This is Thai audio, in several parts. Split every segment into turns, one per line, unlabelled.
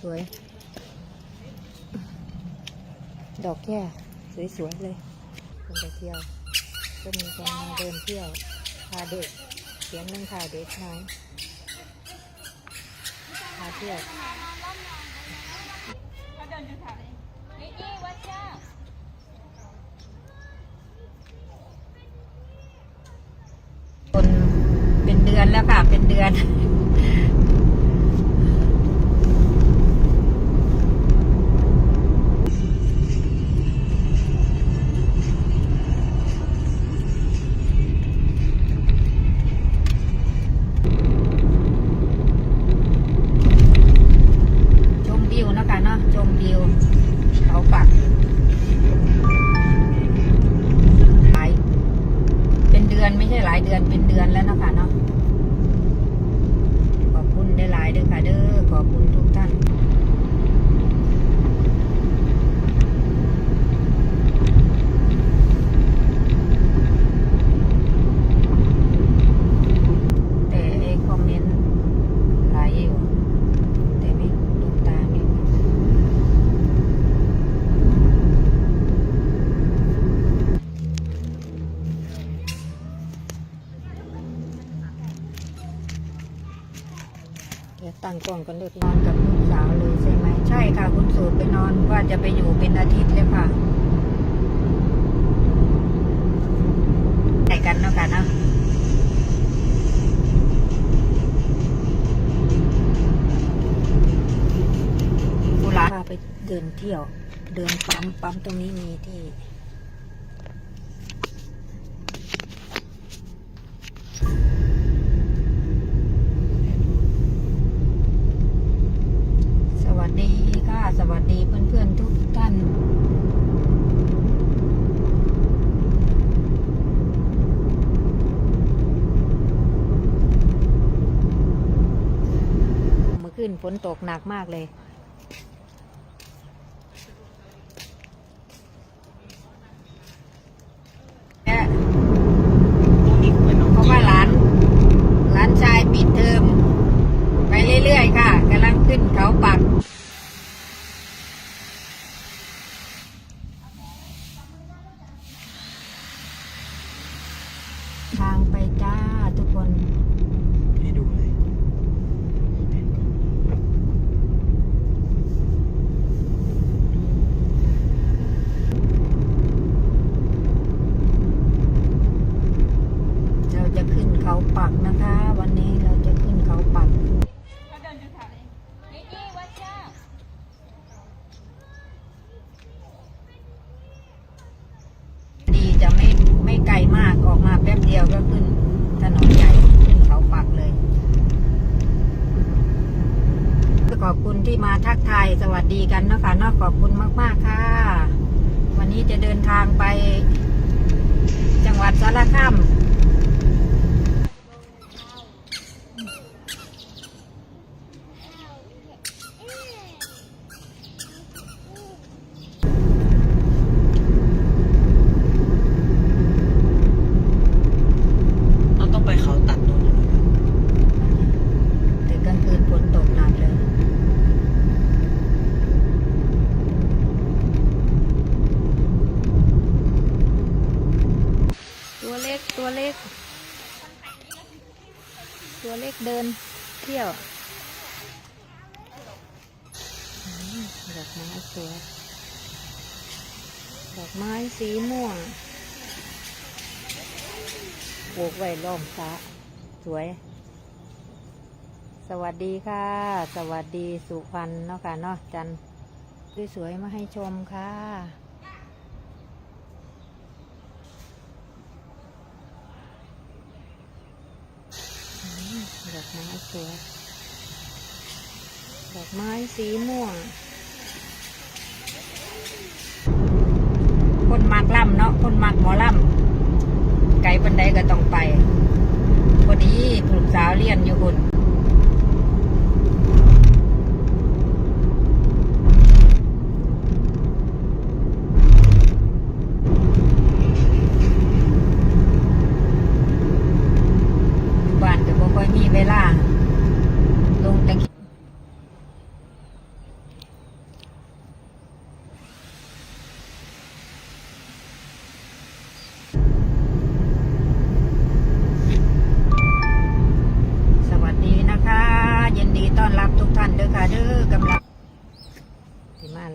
ส
ว
ย ดอกแค่สวยๆเลยคนไปเที่ยว ก็มีคนมาเดินเที่ยวพาเด็กเขียนเรื่องพาเด็กน้อยพาเที่ยวคนเป็นเดือนแล้วค่ะ เป็นเดือน ตั้งกล้องกันเลยนอนกับลูกสาวเลยใช่ไหมใช่ค่ะ คุณสูตรไปนอนว่าจะไปอยู่เป็นอาทิตย์เลยค่ะไปกันเนาะกันเนาะกุลาพาไปเดินเที่ยว เดินปั๊มปั๊มตรงนี้มีที่ สวัสดีค่ะ สวัสดีเพื่อนๆทุกท่าน เมื่อคื นฝนตกหนักมากเลยแม่
พวกนี้เป็นน้อง
เพราะว่าหลาน หลานชายปิดเทอมไปเรื่อยๆ ค่ะกำลังขึ้นเขาปักทางไปจ้าทุกคน
ให้ดูเลย
เราจะขึ้นเขาปักนะคะ วันนี้เราจะขึ้นเขาปัก ดีจะไม่ไม่ไกลมากออกมาแป๊บเดียวก็ขึ้นถนนใหญ่ขึ้นเขาปักเลย ขอบคุณที่ มาทักทายสวัสดีกันนะคะนอกขอบคุณมาก ๆ ค่ะ วันนี้จะเดินทางไป จังหวัดสารคาม
เราต้องไปเขาตัดนู่นเลยนะ
ถึงกลางคืนฝนตกหนักเลย ตัวเล็กตัวเล็ก ตัวเล็กเดินเที่ยวดอกไม้สวยดอกไม้สีม่วงปลูกไว้ล้อมสระสวย สวัสดีค่ะ สวัสดีสุพรรณเนาะค่ะเนาะจันทร์สวยๆมาให้ชมค่ะ อกไม้สวย ดอกไม้สีม่วง คนมากล่ำเนาะ คนมากหมอล่ำ ไกลบันไดก็ต้องไปพอดีผู้สาวเรียนอยู่คน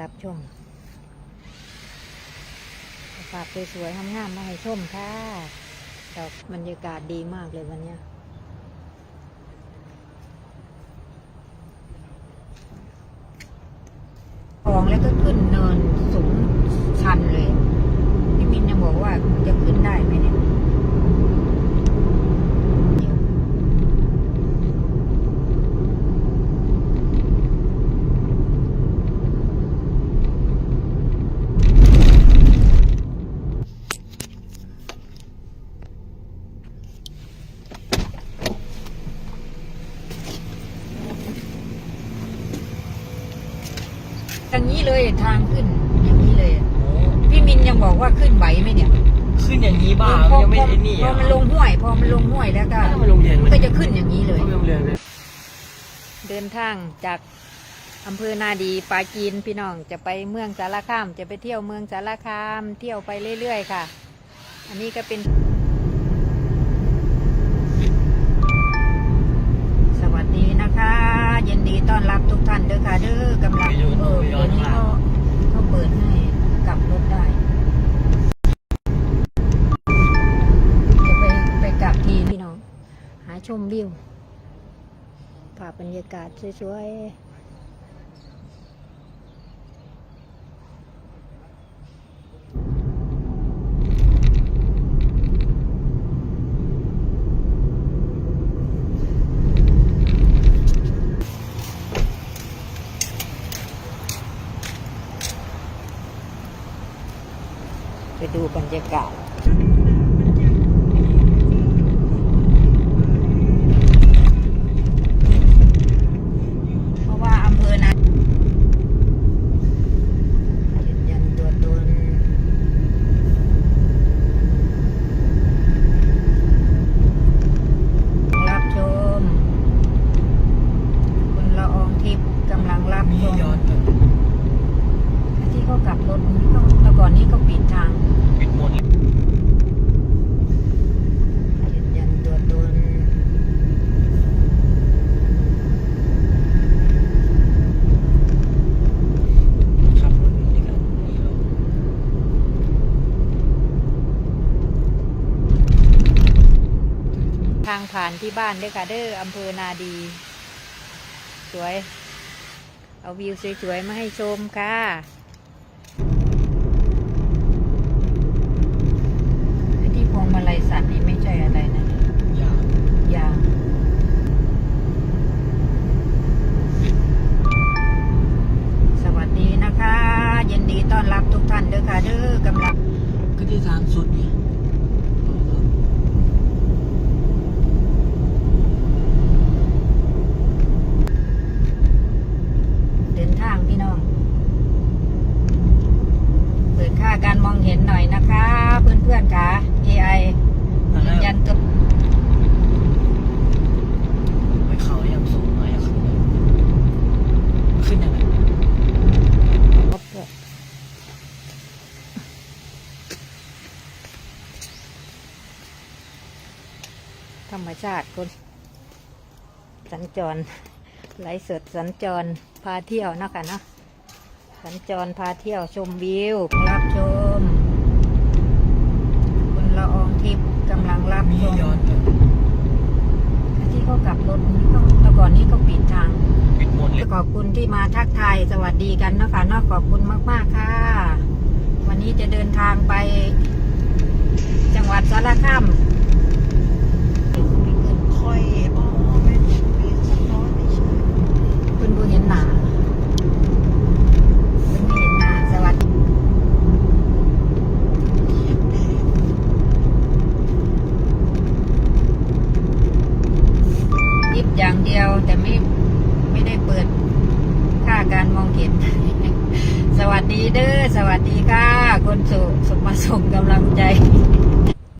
รับชมฝากสวยๆงามๆมาให้ชมค่ะดอกบรรยากาศดีมากเลยวันนี้ยคลองแล้วก็ขึ้นเนินสูงชันเลย พี่มินยังบอกว่าจะขึ้นได้ไหมเนี่ย อย่าง นี้เลยทางขึ้นอย่างนี้เลย
โอ้
พี่มินยังบอกว่าขึ้นไหวไหมเนี่ย
ขึ้นอย่างนี้บ้า
พอ
ยังไม่
พอ
ไอ้นี่
พอ
อะ
มันลงห้วย พอมันลงห้วยแล้วก็
ถ้ามาโรงเรียน
มันก็จะขึ้นอย่างนี้เลย
เข้าไปโรงเรียนเลย
เดินทางจากอำเภอนาดีปราจีนพี่น้องจะไปเมืองสารคาม จะไปเที่ยวเมืองสารคาม เที่ยวไปเรื่อยๆค่ะ อันนี้ก็เป็น อนรับทุกท่านเด้อค่ะ เด้อกำลัง
เปิด
เดี๋
อย
วนนี้
ก็
เขาเขาเปิดให้กลับรถได้ จะไปไปกลับทีพี่น้อง หาชมวิวภาพบรรยากาศสวยๆ ไปดูบรรยากาศ เพราะว่าอำเภอนั้นยืนยันตัวตนรับชม คุ ณละอองทิพย์กำลังรับ
มี
ชม
ย้อนแบบ
ที่เขากลับรถนี่เขาแต่ก่อนนี้เขาปิดทาง
ปิดหมดเลย
ยืนยันตัวตน
ขับรถนี่กันนี่เรา
ทางผ่านที่บ้านด้วยค่ะเด้ออำเภอนาดี สวย เอาวิวสวยๆมาให้ชมค่ะไอ้ที่พวงมาลัยสัตว์นี่ไม่ใช่อะไรนะ
ยาว
ยางสวัสดีนะคะยินดีต้อนรับทุกท่านเด้อค่ะเด้อกำลัง
ก็ที่ทางสุดเนี่ย
เดินทางพี่น้อง เปิดค่า การมองเห็นหน่อยนะคะ เพื่อนๆค่ะ AI
ตอนแร
ยืน
ก
ยันตัว
ไปเขายังสูงเลยอะขึ้นยังไง
ธรรมชาติคนสัญจรไหลฟ์สดสัญจรพาเที่ยวเนาะค่ะเนาะ สัญจรพาเที่ยวชมวิวรับชม คุณละอองทิพย์กำลังรับ
มี
ชม
ย้อนแบบ
ที่เขากลับรถนี่เขาแต่ก่อนนี้เขาปิดทาง
ปิดหมดเลย
ขอบคุณที่มาทักทายสวัสดีกันเนาะคะเนาะขอบคุณมาก ๆ ค่ะ วันนี้จะเดินทางไป จังหวัดสารคาม
ค่อยบอกไม่ไม่สักน้อยไม่ใช่
เพิ่นบ่เห็นหน้า